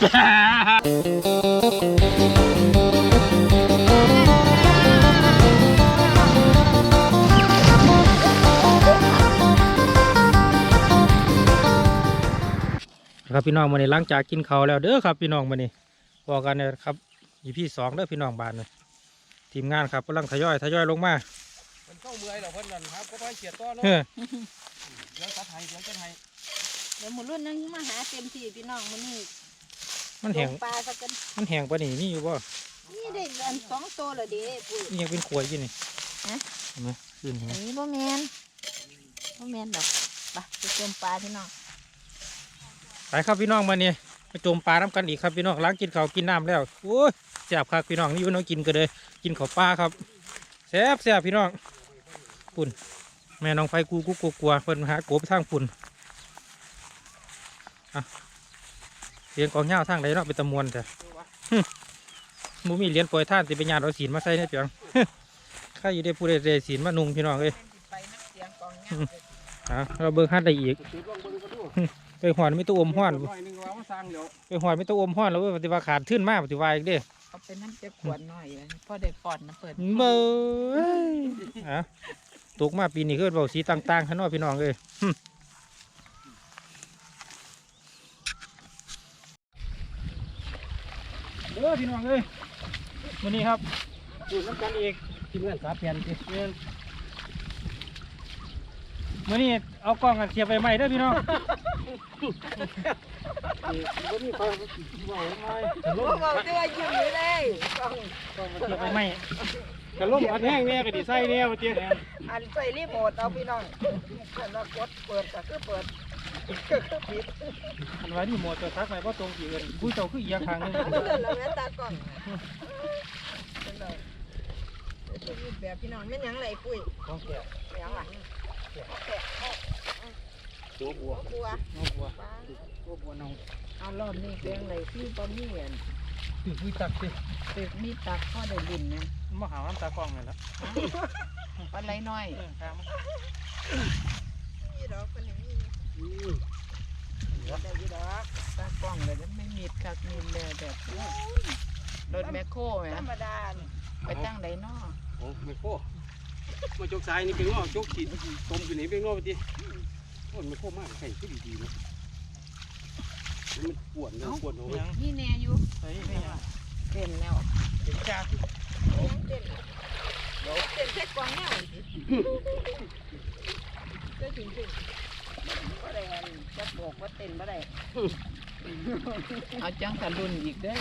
ครับพี่น้องมาเนี่หลังจากกินข้าวแล้วเด้อครับ พี่น้องมานี่บอกกันเนี่ยครับอีพี่สองเด้อพี่น้องบ้านเลยทีมงานครับกำลังทยอยทยอยลงมามันเข้าเมื่อยหรอเพิ่นนั่นครับก็ไปเขียดต้อเนาะเฮ้อเดี๋ยวตัดไห้เดี๋ยวตัดไห้เดี๋ยวหมุนรุ่นนึงมาหาเต็มที่พี่น้องมันนี่ มันแห้งลปลาสักกันมันแห้งปะนี่มีอยู่บ่นี่ได้เดือนสองตัวและเด้ปุ้ยนี่ยังเป็นขวดอยู่นี่ฮะเห็นไหมขึ้นเห็นไหมอันนี้บ่แมนบ่แมนดอกไปไปเติมปลาพี่น้องไปครับพี่น้องมาเนี่ยไปจมปลาน้ำกันอีกครับพี่น้องล้างกินข้าวกินน้ำแล้วโอ้ยแซ่บครับพี่น้องนี่พี่น้องกินกันเลย กินข้าวปลาครับแซ่บแซ่บพี่น้องปุ่นแม่น้องไฟกูกูกลัวกลัวเพิ่นมาหาโกบทางปุ่นอะ เรียนกองเหย้าทางใดเนาะเป็นตะมวนแต่มูมีเหรียญปล่อยท่านสิเป็นญาติเอาศีลมาใส่เนี่ยเปียงข้าอยู่ได้ผู้ใดได้ศีลมานุ่งพี่น้องเอ้ยไปนักเสียงกองเงาอะเราเบิ่งฮัดได้อีกจุดลงเบิ่งก็ดูไปหอนไม่ตู้อมห้อนหน่อยหนึงว่ามันสร้างเดี๋ยวไปหอนไม่ตู้อมห้อนแล้วเว้ยปฏิวัติขาดขึ้นมากปฏิวัติอีกเด้เอาไปน้ำเจ็บขวดหน่อยพ่อได้ก่อนนะเปิดเบยอะตกมาปีนี้คือเบาสีต่างๆข้างนอกพี่น้องเลยหึเด้ อพี่น้องเลยวันนี้ครับดูน้ำกันอีกทีมงานสาเพียนสิเงินมื่อนี้เอากล้องกันเสียบไปใหม่เด้อพี่น้องบ่มีความว่าไงโอ้โหจะว่ายิ้มอยู่เลยกองกล้องกันเสียบไปใหม่กระล่มอันแห้งเนี่ยก็ดีใส่เนี่ยว่าเตี้ยอันใส่รีโมทเอาพี่น้องเปิดแล้วกดเปิดก็คือเปิดก็คื อปิดอันไว้นี่หมดจะทักไหนเพราะตรงกี่เอินผู้เจ้าคือเอียงทางหนึงแล้วแม่ตากล้องเป็นไรเป็นรูปแบบพี่น้องแม่นหยังไรปุ้ยของแก่หยังล่ะแกะตัวบัวบัวน้องบัวปลาบัวบัวน้องเอารอบนี้แกงไรที่ตอนนี้เห็นคือคุยตักสิตึกมีตักพ่อได้บุญเนี่ยมาหาน้ำตากล้องเลยละปลาไหลน้อยเออครับนี่ดอกเป็นอย่างนี้อืม ได้ยี่ดอกตากล้องเลยไม่มีคักมีแลแบบรถแมคโครไหมธรรมดาไปตั้งไดนอโอ้ไม่โค้มาจกสายนี่เป็นงอจกขีดต้มอยู่นี่เป็นงอไปติโอ้ยไม่โค้มากไข่ก็ดีๆเนาะมันปวดเนาะปวดเอาไว้ยังนี่แน่อยู่เฮ้ยไม่ยังเต้นแล้วถึงจ้าเต้นเดี๋ยวเต้นแค่กวางแนวก็ถึงถึง ก็ได้จะบอกว่าเต้นบ่ได้เอาจังกันรุ่นอีกเด้อ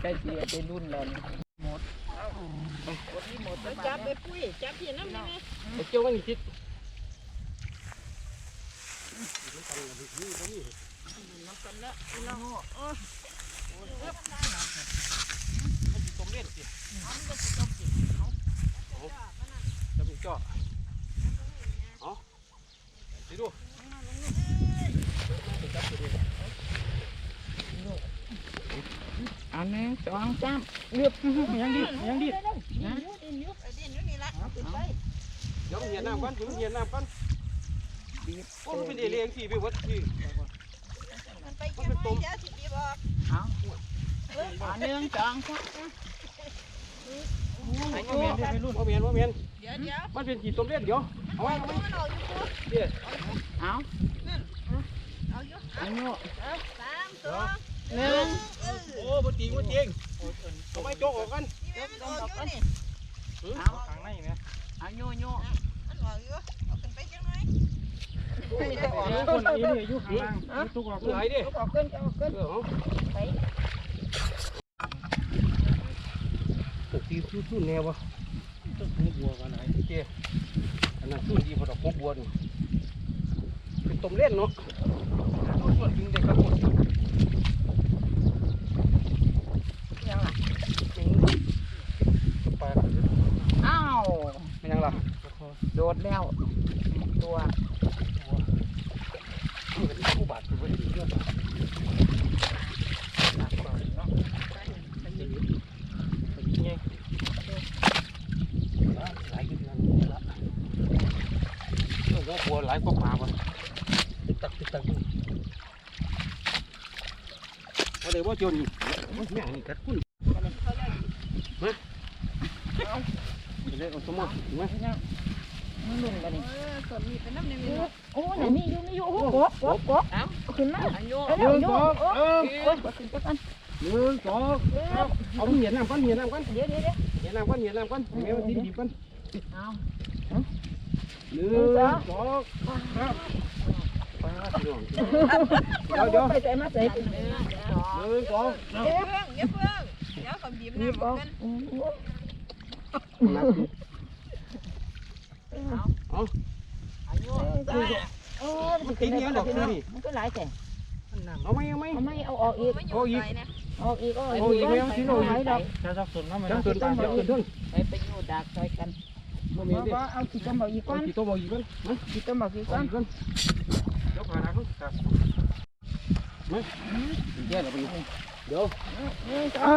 ใกล้เสียไปรุ่นแล้วหมดหมดที่หมดจับไปปุ้ยจับพี่น้ำนี่ไหมไอ้เจ้ามันคิดน้ำกันละพี่น้องเออมันสิต้มเล่นสิเอามันก็สิจบสิจะมีจ่อเอาสิดูเอาหนึ่งสองสามเลือบยังดียังดีนะเด่นยุบเด่นยุบนี่ละขึ้นไปเดี๋ยวมันเหียน้ำกันเดี๋ยวมันเหียน้ำกันโอ้เป็นเอเลียงสิไปวัดสิมันไปเก็บไว้เดียวสิบีบอกเอาเอาหนึ่งสองสามอ้เมียนได้ไปรุ่นว่าเมียนว่าเมียนมันเป็นขีดต้มเลือดเดี๋ยวเอาไว้เอาไว้มันออกอยู่ปุ๊บเดี๋ยวเอา อาอยู่เอาอยู่สามสองหนึ่งโอ้บ่จริงบ่จริงเอาไว้โจกออกกันนี่มันออกอยู่นี่เอาข้างในไหมเอาโยโย่มันออกอยู่เอาขึ้นไปจังไหนเดี๋ยวคนนี้นี่อยู่ข้างล่างอยู่ตุกออกไหลดิออกขึ้นออกขึ้นเออเอาไปตกตีสู้ๆแนววะตุกหัวบัวกันไหนโอเคอันนั้นสู้ดีพอดอกพกบัวนี่เป็นต้มเล่นเนาะ ส่วนดึงเด็กครับผมยังล่ะไปอ้าวยังล่ะโดดแล้วตัวตัวเป็นผู้บาดเป็นผู้ดีเนาะหลายขึ้นนั่นละเรื่องว่าบัวหลายก ว่าป่าวะติดตักติดตักเอาเดี๋ยวว่าโจนแม่งนี่กัดคุณมาเดี๋ยวเอาสมมติมามันลุ่นกันนี่เออส่วนมีเป็นน้ำในมีโอ้ยนี่อยู่นี่อยู่โอ้โหกบกบเอาขึ้นมาอายุเร็วโยกโอ้ยโอ้ยขึ้นไปกันหนึ่งสองเอาเหยียดน้ำก้อนเหยียดน้ำก้อนเดี๋ยวเดี๋ยวเดี๋ยวเหยียดน้ำก้อนเหยียดน้ำก้อนแม่มันดิ้นดีก้อนเอาหนึ่งสองครับ เดี๋ยวไปใส่มาใส่หนึ่งสองอย่าเพิ่งอย่าเพิ่งเดี๋ยวขอบีบนี่น้ำบอออกกกันอายุโอ้ยมันขึ้นได้ปะมันก็หลายแต่เอาไหมเอาไหมเอาไม่เอาออกอีกไม่อยู่ใจนะออกอีกโอ้ยไม่เอาที่โน่นไหนดอกจะสับสนน้ำไหมจังเกินจังเกินทุนไปไปอยู่ดักซอยกันมาเอาขี้ต้มบอกอีกก้อนกี่ตัวบ่อีกก้อนขี้ต้มบอกอีกก้ก้ออน นก้อนเดี๋ยวผ่านทางนู้นครับมาแย่แล้วไปเดี๋ยวนี่จ้า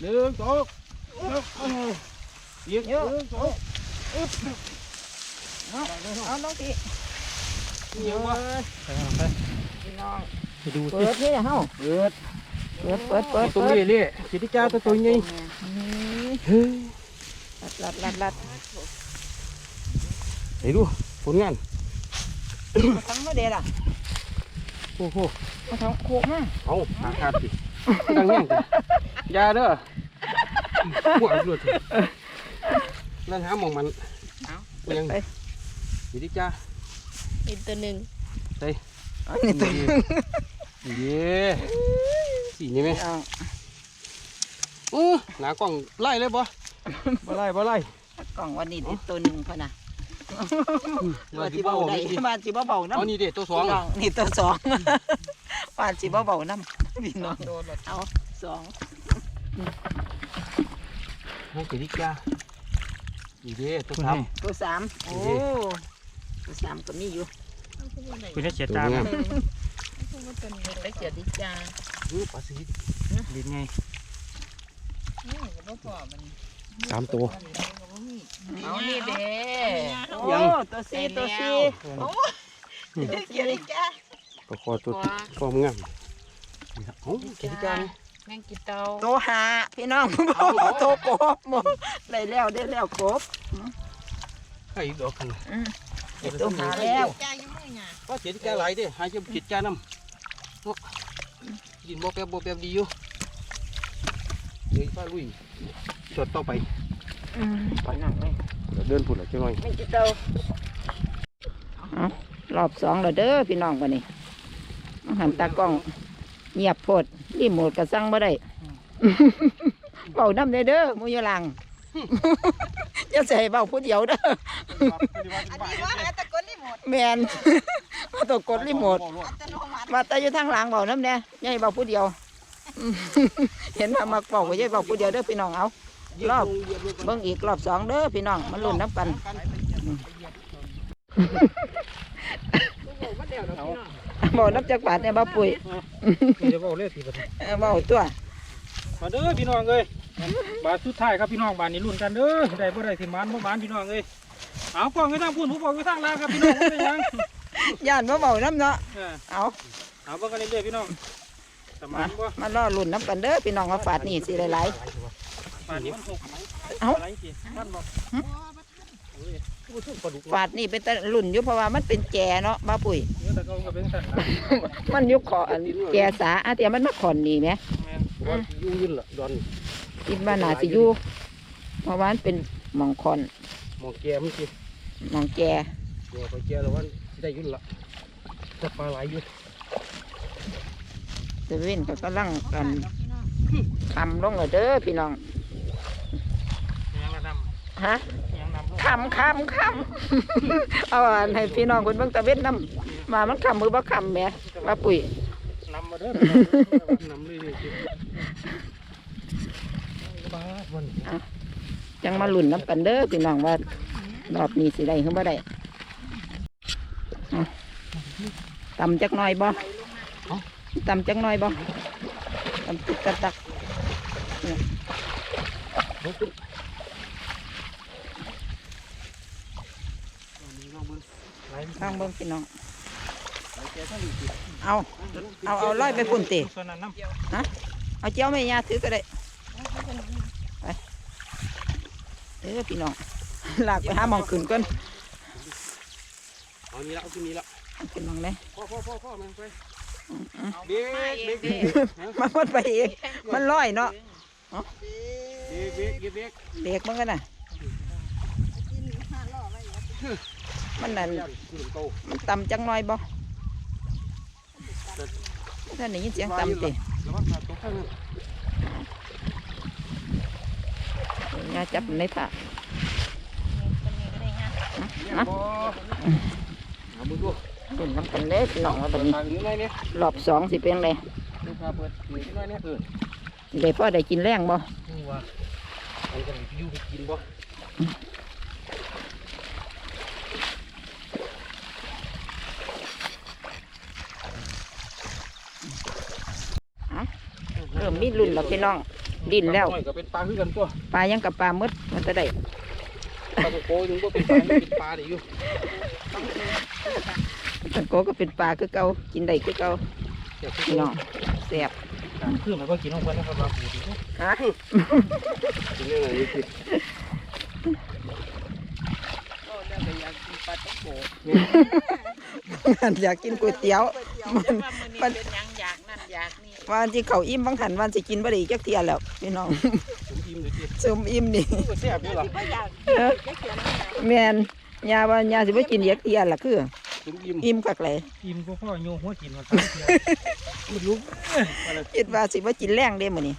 หนึ่งสองอีกหนึ่งสองเอาน้องพี่เยอะวะไปเอาไปพี่น้องไปดูเปิดนี่เฮาเปิดเปิดเปิดเปิดตรงนี้เลยสิที่จ้าตัวตัวนี่เฮ้ยลัดลัดลัดไหนดูผลงาน มาทั้งมาเด็ดอะโอ้โหมาทั้งโคกมาเอาหาขาดสิดังแง่งยาเด้อพวกรวดนั่นหาหมองมันยังสิที่จ้าอีกตัวหนึ่งอันนี้ตัวเย้สีนี่ไหมเอาอู้หนากล้องไล่เลยบ่บ่ไล่บ่ไล่กล่องวันนี้ติดตัวหนึ่งพอนะมา ว่าที่สิเบาเบาได้ได้มาสิเบาเบาน้ำเอานี่เด็ตัวสองพี่น้องนี่ตัวสองว่าสิเบาเบาน้ำพี่น้องเอาสองให้สิที่จ้านี่เด้ตัวสามตัวสามโอ้ตัวสามก็มีอยู่คุณได้เฉียดตามไปเสียดิจ้าอู้ปลาสีดินไงสามตัว เอานี่เด้ยังโอ้ตัวสี่ตัวสี่ตัวสี่ปลาคอตัวคอมงามโอ้สิที่จ้าแมงกิเตาตัวหาพี่น้องตัวกบหมดได้แล้วได้แล้วกบใครดอกกันอืมตัวหาแล้วจ้าอยู่มือหยาก็สิที่จ้าหลายเด้หาจะจิตจ้านำยินบ่แป๊บบ่แป๊บดีอยู่เดี๋ยวป้าลุยจดต่อไปอืม ปล่อยหนังเลยเดินผุดละจังหน่อยแมงกิเตาเอารอบสองแล้วเด้อพี่น้องวันนี้หันตากล้องเงียบโพดรีโมทก็สั่งบ่ได้เบาน้ำเด้อเด้อหมูอยหลังอย่าใส่เบาผู้เดียวเด้ออันนี้ว่าหาตะกอนรีโมทแมนมาตกกดรีโมทอัตโนมัติมาแต่อยู่ทางหลังเบาน้ำเนี่ยยายเบาผู้เดียวอืมเห็นมามักเบาก็ยายเบาผู้เดียวเด้อพี่น้องเอา รอบเบิ่งอีกรอบสองเด้อพี่น้องมันลุ้นน้ำกันเบาน้ำจากบาทเนี่ยเบาปุ๋ยเดี๋ยวบอกเลยทีเดียวเออเบาตัวมาเด้อพี่น้องเอ้ยบาทสุดท้ายครับพี่น้องบานนี้ลุ้นกันเด้อได้บ่ได้สิมานบ่มานพี่น้องเอ้ยเอากล้องไว้ทางพูนผู้บอกไว้ทางล่างครับพี่น้องบ่เป็นหยังย่านมาเบาน้ำเนาะเออเอาเอาเบิ่งกันเรื่อยๆพี่น้องสมานบ่มาล่อลุ้นน้ำกันเด้อพี่น้องมาฝาดนี่สิหลาย บานนี้มันหกเอ้า อะไรสิมันบ่โอ้ยผู้สูงปลาดุกๆฝาดนี่เป็นตะลุ่นอยู่เพราะว่ามันเป็นแจเนาะบ้าปุ๋ย เนื้อตะเกาก็เป็นสัตว์นะมันอยุคขออันแกสาอาเตียมันมาขอนนี่ไหมแม่นว่ายุ่งยืนละดอนคิดว่าน่าสิอยู่เพราะว่ามันเป็นหมองคอนหมองแกมันสิหมองแกตัวไปแกแล้ววันได้ยุ่นละจะปลาไหลอยู่เซเว่นก็กำลังกันทำลงเลยเด้อพี่น้องยังละน ฮะำยังนำลูกคำคำคำเอาอันให้พี่น้องคนเบิ่งตะเวนน้ำมามันคำมือบ่คำแหม่ว่าปุ๋ยนำมาเด้อน้ำเลยเลยสิปลาวันจังมาลุ่นน้ำกันเด้อพี่น้องว่ารอบนี้สิได้หรือบ่ได้เอาตำจักหน่อยบ่ตำจักหน่อยบ่ตำตึกตัก ตักไหลข้างเบิ่งพี่น้องไหลเอา เอาเอาร้อยไปปุ่นติส่วนนั้นน้ำเอาเจ้าไม่ยาถือก็ได้ ไปเออพี่น้องลากไปหาหมองขึ้นก่อนเอานี่ละเอาที่นี่ละขึ้นหมองเลยพ่อพ่อพ่อพ่อมันไปเบรกเบรกเบรกมันพดไปเองมันลอยเนาะเบรกเบรกเบรกเบรกมันกันน่ะ มันนั่นคือโตมันต่ำจังหน่อยบ่ท่านได้ยินเสียงต่ำติแล้วมันขาดตกข้างนึงยาจับในผ้าเนี่ยบ่เอามือดูเป็นน้ำกันเล็กน้องว่าบัดนี้ทางนี้หน่อยเนี่ยรอบสองสิเป็นไงดูพาเปิดนี่หน่อยเนี่ยเออได้พ่อได้กินแรงบ่ นี่ว่า เอากันอยู่ไปกินบ่ เริ่มมีรุ่นแล้วพี่น้องดินแล้วน้อยก็เป็นปลาคือกันตัวปลายังกับปลาหมดมันจะได้ปลาโกยังบ่เป็นปลายังเป็นปลาได้อยู่ตะโกก็เป็นปลาคือเก่ากินได้คือเก่าเดี๋ยวพี่น้องแซ่บการเพื่อนมันก็กินของเพื่อนนะครับว่าบูดีฮะกินเรื่องอะไรสิมันอยากกินก๋วยเตี๋ยวมันมันเป็นยังอยากนั่นอยากนี่ วันที่เขาอิ่มบางหันวันสิกินบ่ได้อีกจักเที่ยแล้วพี่น้องผมอิ่มเลยสิสมอิ่มนี่ก็แซ่บอยู่ล่ะที่ว่าอยากจะเขียนอะไรแม่นยาว่ายาสิบ่กินอีกจักเที่ยล่ะคือผมอิ่มอิ่มคักเลยอิ่มก็พ่อโยหัวกินมาตั้งเที่ยวมันลุกคิดว่าสิบ่กินแรงเด้มื้อนี้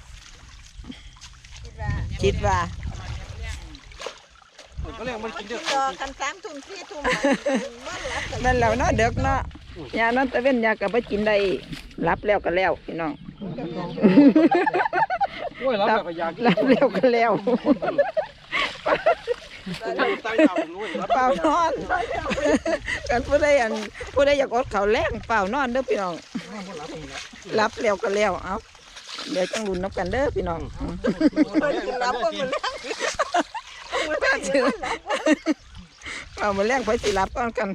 คิดว่าคิดว่าก็เรียกมันกินเด้อรอกันสามทุ่มสี่ทุ่มมันรับกันนั่นแล้วเนาะเด็กเนาะ ยานั้นตะเว้นยาก็บ่กินได้รับแล้วก็แล้วพี่น้องโอ้ยรับแบบก็อยากกินรับแล้วก็แล้วตั้งตั้งเอาด้วยรับเปล่านอนกันผู้ใดอันผู้ใดอยากอดข้าวแรงเปล่านอนเด้อพี่น้องรับแล้วก็แล้วเอาเดี๋ยวจังรุ่นนับกันเด้อพี่น้องอืมรับก็มันเอามาแรงไปสิรับก่อนกัน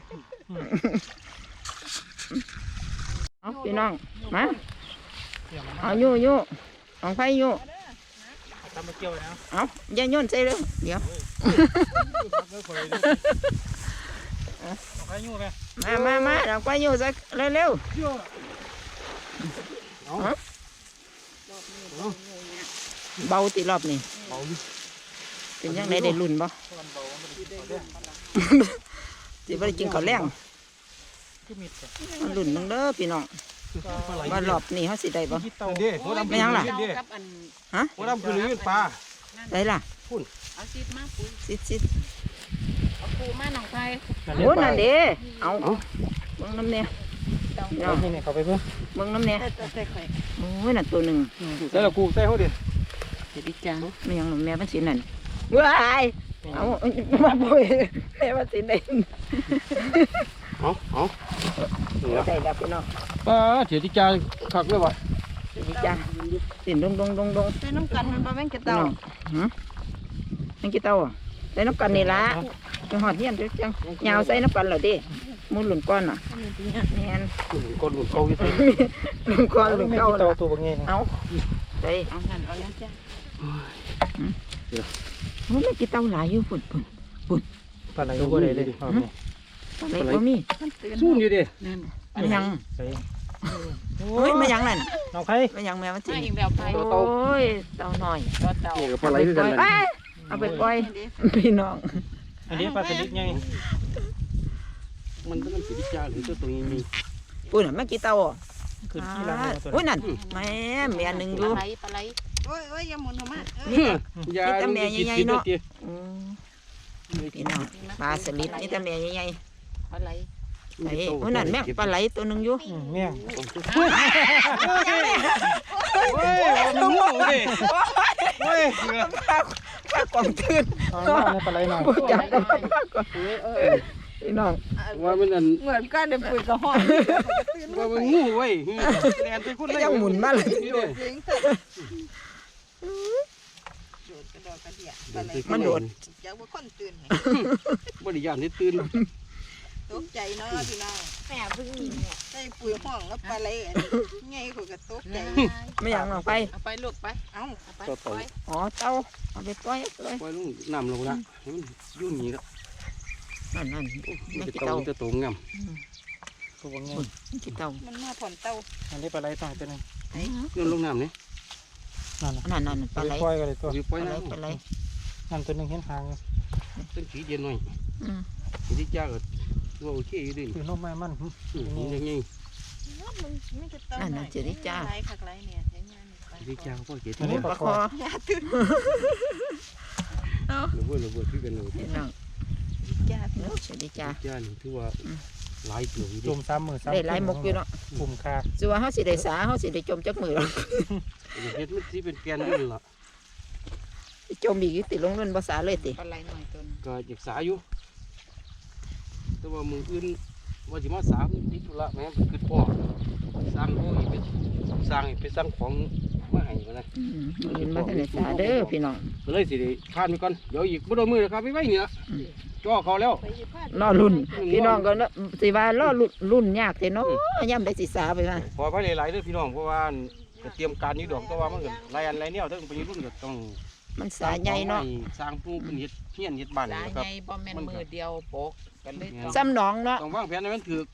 เอาพี่น้อง มาเอาอยู่อยู่ของไฟอยู่ตำมาเกี่ยวนะเอาอย่าโยนใส่เลยเดี๋ยวใครยู่ไหมมามามาเอาไฟอยู่สักเร็วๆเบาติรอบนี่เป็นยังไงได้รุ่นบ่สิบ่ได้กินข้าวแรง คือมิดแต่มันรุ่นนึงเด้อพี่น้องว่ารอบนี้เขาสิได้บ่ที่เตาเด้หัวดำไม่ยังล่ะ เด้กับอันหัวดำคือลือปลาได้ล่ะเอาซีดมาปุ๋ยซิดซิดเอาปูมาหนองไทยโอ้นั่นเด้เอาเบิ่งน้ำเนี่ยเอาที่นี่เขาไปเพิ่มเบิ่งน้ำเนี่ยแต่แต่ไข่โอ้ยนั่นตัวหนึ่งใส่ละกูใส่เขาดิเดี๋ยวดิจ้าไม่ยังหนุ่มแม่มันสินั่นว้าย เอามาบ่อยแม่มันสิได้เอาเอาได้แล้วพี่น้องปลาเถียที่จาคักเลยวะเดี๋ยวดิจ้าสิดงดงดงดงใส่น้ำกันมันปลาแมงกระพี่เต่าน้องหืมมันกี่เต้าอะใส่น้ำกันนี่ละไปหอดเฮียนเด้อจังยาวใส่น้ำกันเหรอดิมูลหลุนก้อนอะแม่นหนุนก้นหนุนเกาอยู่ใส่หลุนก้อนหลุนไม่เก้ากี่เตาล่ะตัวบางเงี้ยเอาใส่เอาหันเอาแล้วจ้ะ โอ้ยไม่กี่เต้าหลายอยู่ปุ่นปุ่นปลาไหลก็ได้เลยอะไรก็มีมันตื่นสู้อยู่ดินั่นมันยังใส่เฮ้ยมันยังนั่นน้องไผ่มันยังแม่มันสิมาอีกแล้วไปโอ้ยเต้าหน่อยก็เต่านี่ก็ปลาไหลคือปกัล่นอยเลยไปเอาไปปล่อยพี่น้อง อันนี้ปลาสลิดไงมันต้องสีที่จาหรือตัวตรงนี้มีปุ่นน่ะไม่กี่เต้าอะคือที่ร้านตัวโอ้ยนั่นแม่แม่หนึ่งอปยู่ลาไหลปลาไหลโอ้ยโอ้ยอย่าหมุนเข้ามาเอ้ยยาต้องมีกินกินด้วยดิอืมพี่น้องปลาสลิดนี่แต่แม่ใหญ่ปลาไหลๆไอ้โอ้ยนั่นแม่ปลาไหลตัวหนึ่งอยู่แม่งเฮ้ยมันง่วงเลยเฮ้ยปลากองตื่นเอาหน้าในปลาไหลหน่อยพูดจักกันปลากองพี่น้องว่ามันอันเหมือนกันเดี๋ยวปุ๋ยกระห้อนว่ามันงูเว้ยแลนไปคนละยังหมุนมาเลย จริงเถอะ โดดกระโดดกระเดียปลาไหลมันโดด อยากว่าคนตื่นไงบริยานนี่ตื่นตกใจเนาะพี่น้องแม่เพิ่งมีเนี่ยใส่ปุ๋ยห้องแล้วปลาไหลอันนี้ไงข่อยก็ตกใจไม่อยากลงไป เอาไปลูกไปเอ้าเอาไปต่อต่อปล่อยอ๋อเต้าเอาไปปล่อยเลยปล่อยลงน้ำลงละให้มันยุ่งนี้ละนั่นนั่นไม่จะกี่โตเต้าจะโตงามตัวไงไม่กี่เต้ามันมาผ่อนเต้าอันนี้ปลาไหลต้องตัวหนึงย้อนลงน้ำนี่ นั่นน่ะนั่นนั่นปลาไหลปล่อยกันเลยตัวอยู่ปปล่อยลาไหลน้ำปลาไหลนั่นตัวหนึงเห็นหางอยู่ต้นขีเย็นหน่อยอืมที่จ้าก็ว่าโอเคอยู่ดิคือนกไม้มันหึนี่ยังไงมันไม่จะเต้านั่นน่ะเจริจ้าไหลคักไหลเนี่ยใช้งานนี่ไปที่จ้าก็เจ็ดอันนี้ปปลาลาคคอออย่าตื่นหรือว่าหรือว่าที่กันเลยพี่น้องจ้าพี่น้องสวัสดีจ้า จ้านี่ถือว่า หลายเกี่ยวอยู่จดิมซ้ำมือซ้ำได้หลายหมกอยู่เนาะปุ่มคาสิว่าเฮาสิได้สาเฮาสิได้จมจักมือหรอกเฮ็ดมันที่เป็นแกนด้วยล่ะจมอีกติดลงรุ่นภาษาเลยติปลาไหลหน่อยตัวนึงก็อยากสาอยู่ แต่ว่ามืออื่นว่าสิมาสามติดธุระแม่เป็นคือพ่อสร้างโอ้ยเป็นสร้างให้ไปสร้างของมาให้มานะอืมยินมาทันได้สาเด้อพี่น้องก็เลยสิได้พานไปก่อนเดี๋ยวอีกบ่โดนมือนะครับไม่ไหวนี่ละอืม จ่อเขาแล้วไปสิพารอรุ่น พี่น้องก็เนาะสิว่าล่อรุ่นรุ่นยากแต่เนาะย่ำได้สิสาไปว่าขอไปหลายๆเด้อพี่น้องเพราะว่าก็เตรียมการนี้ดอกแต่ว่ามันก็หลายอันหลายแนวทั้งไปรุ่นก็ต้องมันสาใหญ่เนาะสร้างผู้เป็นเฮ็ดเฮียนเฮ็ดบ้านสานี่นะครับ ใหญ่บ่แม่นมือเดียวโปกกันเลยต้องซ้ำหนองเนาะต้องวางแผนให้มันถูก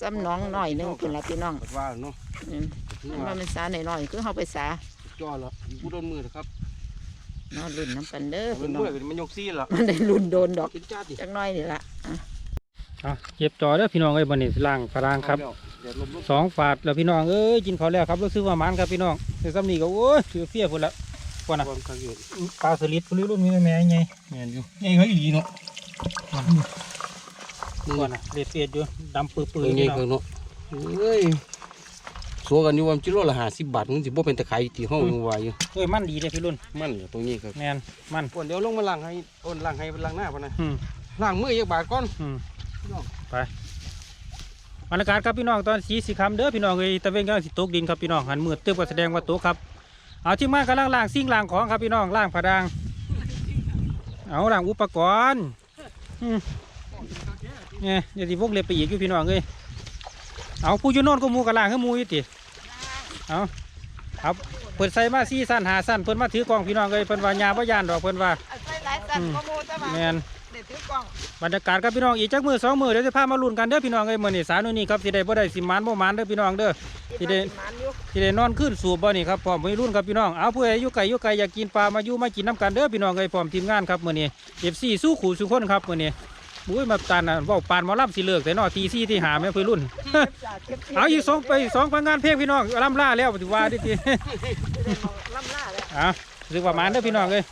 ซ้ำหนองหน่อยหนึงพุ่นละพี่น้องก็ว่าเนาะอืมถือมันว่าว่ามันสาหน่อยๆคือเฮาไปสาจ่อแล้วอีกบ่โดนมือนะครับเนาะรุ่นน้ำกันเด้อมัพี่นน้องมือก็มันยกซี่ละมันได้รุ่นโดนดอกกินจ้าดิจักหน้อยนี่ล่ะอะอะเก็บจอเด้อพี่น้องเอ้ยบันนี้ล่างพารางครับเดี๋ยวลมสองฝาดแล้วพี่น้องเอ้ยกินข้าวแล้วครับรู้สึกว่ามันครับพี่น้องแต่ซ้ำนี่ก็โอ้ยถือเฟี้ยพุ่นละพุ่นๆน่ะความคักอยู่ปลาสลิดพุ่นรุ่นมีแม่ไงแม่นอยู่ใหญ่เฮ้ยอีเนาะพุ่นน่ะเล็ดเฟียดอยู่ดำปื้อเปื่ๆอยพี่เงี้ยน้องเนาะเอ้ย สัวกันอยู่ว่ามันจิโลละ50บาทมันสิบ่เป็นตะไคร้ที่ห้องยังว่าอยู่เอ้ยมันดีเลยพี่รุ่นมันเหรอตรงนี้ครับแมนมันปวนเดี๋ยวลงมาล้างให้อ้นล้างให้ล้างหน้าพุ่นนะอืมล้างมืออีกบาทก่อนอืมพี่น้องไปบรรยากาศครับพี่น้องตอนสีสีคำเด้อพี่น้องเอ้ยตะเวนกำลังสิตกดินครับพี่น้องหันมือเติบก็แสดงว่าตกครับเอาที่มากำลังล่างซิ่งล่างของครับพี่น้องล่างผาดางเอาล่างอุปกรณ์อืมเนี่ยเดี๋ยวสิวงเล็บไปอีกอยู่พี่น้องเอ้ยเอาผู้อยูโนนก็หมูกับล่างคือหมูอยู่ติ เอาครับเปิดใส่มาสี่สั้นหาสั้นเพิ่นมาถือกล้องพี่น้องเอ้ยเพิ่นว่ายาบ่ยานดอกเพิ่นว่าเอาใส่หลายสันก็โมแต่ว่าแมนเด็ดถือกล้องบรรยากาศครับพี่น้องอีกจักมือสองมือเดี๋ยวจะพามาลุ้นกันเด้อพี่น้องเอ้ยมื้อนี้สาวนู่นนี่ครับสิได้บ่ได้สิมานบ่มานเด้อพี่น้องเด้อที่ได้หมานอยู่สิได้นอนขึ้นสู่บ่นี่ครับพร้อมวัยรุ่นครับพี่น้องเอาผู้ใดอยู่ไกลอยู่ไกลอยากกินปลามาอยู่มากินน้ำกันเด้อพี่น้องเอ้ยพร้อมทีมงานครับมื้อนี้ FC สู้ขู่สู้คนครับมื้อนี้ บุ้ยมาตานน่ะเว้าปานหมอลำสิเลิกแต่นอตีซี่ที่หาแม่พี่รุ่น เอาอีกสองไปสองผลงานเพลงพี่น้องลำล่าแล้วถือว่าดิทีล่ำล่าแล้วเอาถือว่ามานเด้อพี่น้องเอ้ย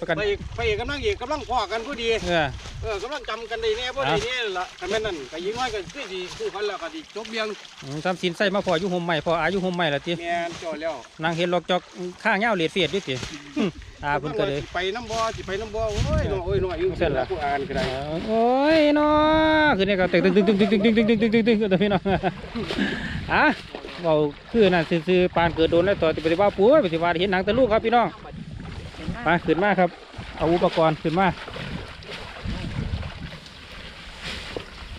ประกัน ไปอีกไปอีกกำลังอีกกำลังพอกันพอดี เออ เออกำลังจำกันได้แน่พอดีนี่ล่ะกันแม่นนั่นก็ยิงน้อยก็คือสิคู่กันแล้วก็สิจบเบียงอืมทำสินใส่มาพออยู่ห่มใหม่พออายุห่มใหม่ละติแม่นจ่อแล้วนางเห็นหลอกจอกข้างเงาเลดเฟียดด้วยติหึตาเพิ่นก็เลยสิไปน้ำบ่อสิไปน้ำบ่อโอ้ยน้อยโอ้ยน้อยอยู่เสร็จแล้วผู้อ่านก็ได้โอ้ยเนาะคือเนี่ยก็ตึงตึงตึงตึงตึงตึงตึงตึงตึงตึงตึงตึงตึงพี่น้องอะเบาคือนั่นซื่อๆปานเกิดโดนแล้วต่อที่ปฏิบัติปูปฏิบัติเห็นหนังตะลูกครับพี่น้อง ไปขึ้นมาครับ เอาอุปกรณ์ขึ้นมา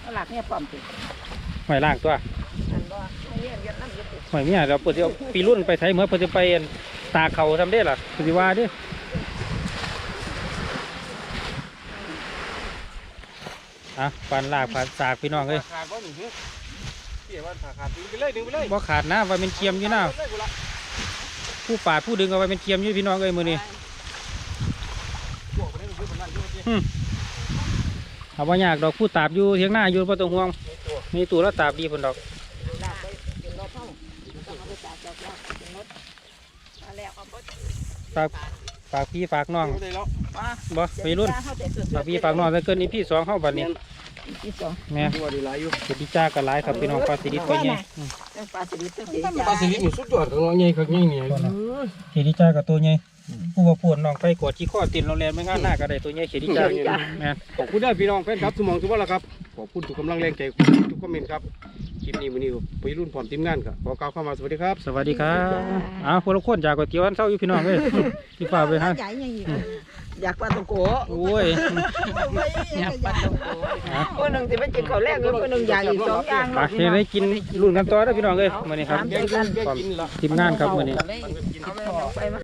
เอาหลักเนี่ยปลอมติหอยล่างตัวอันว่าไม่เรียนเวียดนามอยู่ติหอยเมียเราเปิดเอาปีรุ่นไปใช้เมื่อเปิดไปตาเขาทำได้หรอปฏิวัติดิอะปันลากปันสากพี่น้องเลยขาดบ่นี่เฮ้ยเกี่ยว่าขาขาดดึงไปเลยดึงไปเลยบ่ขาดนะว่าเป็นเคียมอยู่นะเลยกูละผู้ปาดผู้ดึงเอาไว้เป็นเคียมอยู่พี่น้องเอ้ยมือนี้บวกไป เอาบ่ยากดอกผู้ตาบอยู่เทียงหน้าอยู่บ่ต้อห่วง มีตัวแล้วตาบดีผลดอกฝากฝากพี่ฝากน้องบ่ไปรุ่นฝากพี่ฝากน้องแล้วเกินนี้พี่สองเข้าบัดนี้แม่สิริจ้าก็หลายครับพี่น้องปลาสิริตัวใหญ่ปลาสิริตัปลาสิริมันสุดยอดของน้องใหญ่ครับใหญ่เนี่ยสิริจ้ากับตัวใหญ่ ผู้ว่าพูดน้องไปกดที่ข้อตินโรงแรมไม่งานหน้าก็ได้ตัวใหญ่เขดิจ้าแม่ขอบคุณได้พี่น้องแฟนครับสมองทุกวันละครับขอบคุณทุกกำลังแรงใจทุกคอมเมนต์ครับคลิปนี้วันนี้ไปรุ่นพร้อมทีมงานครับขอกล่าวเข้ามาสวัสดีครับสวัสดีครับอ้าวคนละคนจากก๋วยเตี๋ยวอันเศร้าอยู่พี่น้องเอ้ยที่ฝากไปฮะใหญ่ยังอีกอยากปลาตะโกโอ้ยอยากปัดตรงโกคนหนึ่งสิไปกินข้าวแรกเลยคนหนึ่งอยากอีกสองอย่างไปเฮ็ดให้กินรุ่นกันต่อเด้อพี่น้องเอ้ยมื้อนี้ครับน้ำใจกันแกกินละทีมงานครับมื้อนี้ก็เลยเอาไปมา